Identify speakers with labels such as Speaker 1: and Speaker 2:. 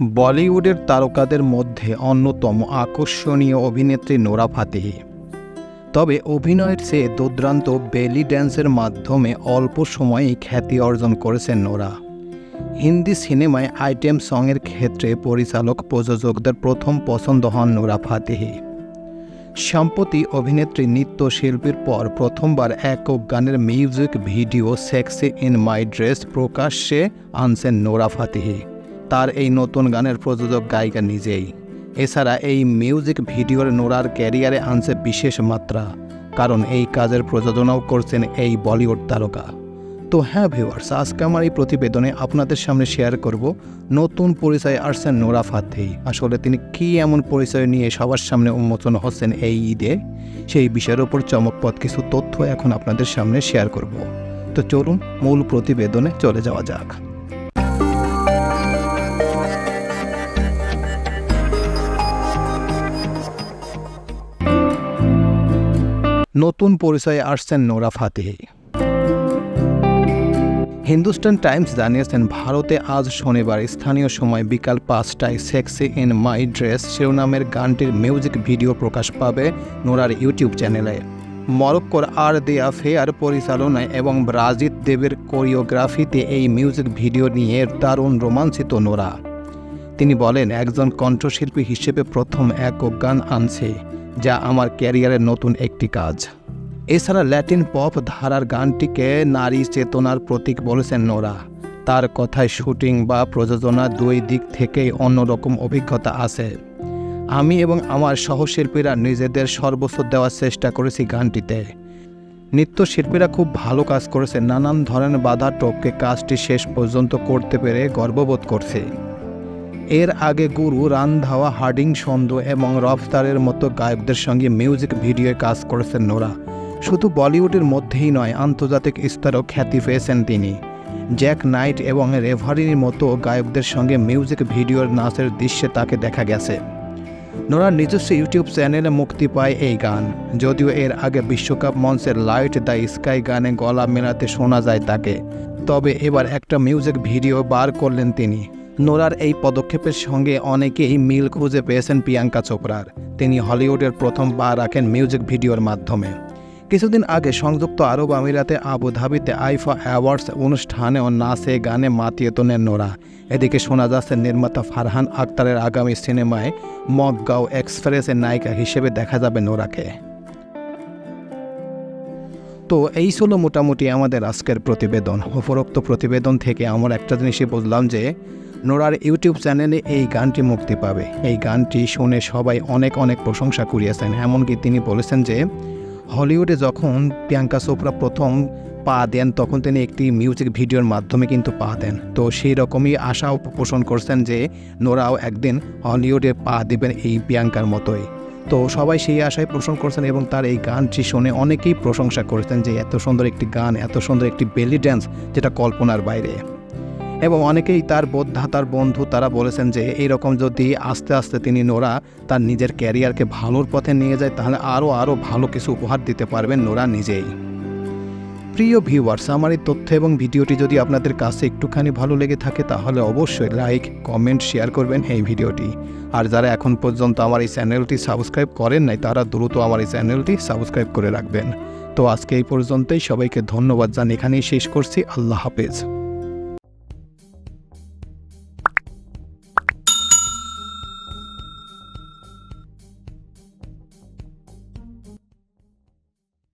Speaker 1: বলিউডের তারকাদের মধ্যে অন্যতম আকর্ষণীয় অভিনেত্রী নোরা ফাতেহি। তবে অভিনয়ের চেয়ে দুর্দান্ত বেলি ড্যান্সের মাধ্যমে অল্প সময়েই খ্যাতি অর্জন করেছেন নোরা। হিন্দি সিনেমায় আইটেম সংয়ের ক্ষেত্রে পরিচালক প্রযোজকদের প্রথম পছন্দ হন নোরা ফাতেহি। সম্প্রতি অভিনেত্রী নৃত্যশিল্পীর পর প্রথমবার একক গানের music video sexy in my dress প্রকাশ্যে আনছেন নোরা ফাতেহি। তার এই নতুন গানের প্রযোজক গায়িকা নিজেই। এছাড়া এই মিউজিক ভিডিওর নোরার ক্যারিয়ারে আনছে বিশেষ মাত্রা, কারণ এই কাজের প্রযোজনাও করছেন এই বলিউড তারকা। তো হ্যাঁ ভিউয়ার্স, আজকে আমার এই প্রতিবেদনে আপনাদের সামনে শেয়ার করব নতুন পরিচয় আসছেন নোরা ফাতেহি। আসলে তিনি কী এমন পরিচয় নিয়ে সবার সামনে উন্মোচন হচ্ছেন এই ঈদে? সেই বিষয়ের ওপর চমকপদ কিছু তথ্য এখন আপনাদের সামনে শেয়ার করব। তো চলুন মূল প্রতিবেদনে চলে যাওয়া যাক। নতুন পরিচয়ে আসছেন নোরা ফাতেহি। হিন্দুস্তান টাইমস জানিয়েছেন, ভারতে আজ শনিবার স্থানীয় সময় বিকাল পাঁচটায় সেক্সি ইন মাই ড্রেস শিরোনামের গানটির মিউজিক ভিডিও প্রকাশ পাবে নোরার ইউটিউব চ্যানেলে। মরক্কোর আর দেয়া ফেয়ার পরিচালনায় এবং ব্রাজিত দেবের কোরিওগ্রাফিতে এই মিউজিক ভিডিও নিয়ে দারুণ রোমাঞ্চিত নোরা। তিনি বলেন, একজন কণ্ঠশিল্পী হিসেবে প্রথম একক গান আনছে। যা আমার ক্যারিয়ারের নতুন একটি কাজ। এছাড়া ল্যাটিন পপ ধারার গানটিকে নারী চেতনার প্রতীক বলেছেন নোরা। তার কথায় শুটিং বা প্রযোজনা দুই দিক থেকেই অন্যরকম অভিজ্ঞতা আছে। আমি এবং আমার সহশিল্পীরা নিজেদের সর্বস্ব দেওয়ার চেষ্টা করেছি গানটিতে। নৃত্যশিল্পীরা খুব ভালো কাজ করেছে। নানান ধরনের বাধা টপকে কাজটি শেষ পর্যন্ত করতে পেরে গর্ববোধ করছে। এর আগে গুরু রানধাওয়া হার্ডিং, সন্দ এবং রফতারের মতো গায়কদের সঙ্গে মিউজিক ভিডিওয়ে কাজ করেছেন নোরা। শুধু বলিউডের মধ্যেই নয়, আন্তর্জাতিক স্তরেও খ্যাতি পেয়েছেন তিনি। জ্যাক নাইট এবং রেভারির মতো গায়কদের সঙ্গে মিউজিক ভিডিওর নাচের দৃশ্যে তাকে দেখা গেছে। নোরার নিজস্ব ইউটিউব চ্যানেলে মুক্তি পায় এই গান। যদিও এর আগে বিশ্বকাপ মঞ্চের লাইট দ্য স্কাই গানে গলা মেলাতে শোনা যায় তাকে। তবে এবার একটা মিউজিক ভিডিও বার করলেন তিনি। নোরার এই পদক্ষেপের সঙ্গে অনেকেই মিল খুঁজে পেয়েছেন প্রিয়াঙ্কা চোপড়ার। তিনি হলিউডের প্রথম পা রাখেন মিউজিক ভিডিওর মাধ্যমে। কিছুদিন আগে সংযুক্ত আরব আমিরাতে আবুধাবিতে আইফা অ্যাওয়ার্ডস অনুষ্ঠানেও নাচে গানে মাতিয়ে তোলেন নোরা। এদিকে শোনা যাচ্ছে, নির্মাতা ফারহান আক্তারের আগামী সিনেমায় মগগাঁও এক্সপ্রেসের নায়িকা হিসেবে দেখা যাবে নোরাকে। তো এই ছিল মোটামুটি আমাদের আজকের প্রতিবেদন। উপরোক্ত প্রতিবেদন থেকে আমার একটা জিনিসই বুঝলাম যে নোরার ইউটিউব চ্যানেলে এই গানটি মুক্তি পাবে। এই গানটি শুনে সবাই অনেক অনেক প্রশংসা করিয়েছেন এমনকি তিনি বলেছেন যে, হলিউডে যখন প্রিয়াঙ্কা চোপড়া প্রথম পা দেন, তখন তিনি একটি মিউজিক ভিডিওর মাধ্যমে কিন্তু পা দেন। তো সেই রকমই আশাও পোষণ করছেন যে, নোরাও একদিন হলিউডে পা দেবেন এই প্রিয়াঙ্কার মতোই। তো সবাই সেই আশায় পোষণ করছেন এবং তার এই গানটি শুনে অনেকেই প্রশংসা করেছেন যে, এত সুন্দর একটি গান, এত সুন্দর একটি বেলি ড্যান্স যেটা কল্পনার বাইরে। এবং অনেকেই তার বোদ্ধা, তার বন্ধু, তারা বলেছেন যে এইরকম যদি আস্তে আস্তে তিনি নোরা তার নিজের ক্যারিয়ারকে ভালোর পথে নিয়ে যায়, তাহলে আরও আরও ভালো কিছু উপহার দিতে পারবেন নোরা নিজেই। প্রিয় ভিউয়ার্স আমার এই তথ্য এবং ভিডিওটি যদি আপনাদের কাছে একটুখানি ভালো লেগে থাকে, তাহলে অবশ্যই লাইক কমেন্ট শেয়ার করবেন এই ভিডিওটি। আর যারা এখন পর্যন্ত আমার এই চ্যানেলটি সাবস্ক্রাইব করেন নাই, তারা দ্রুত আমার এই চ্যানেলটি সাবস্ক্রাইব করে রাখবেন। তো আজকে এই পর্যন্তই, সবাইকে ধন্যবাদ জান এখানেই শেষ করছি। আল্লাহ হাফেজ।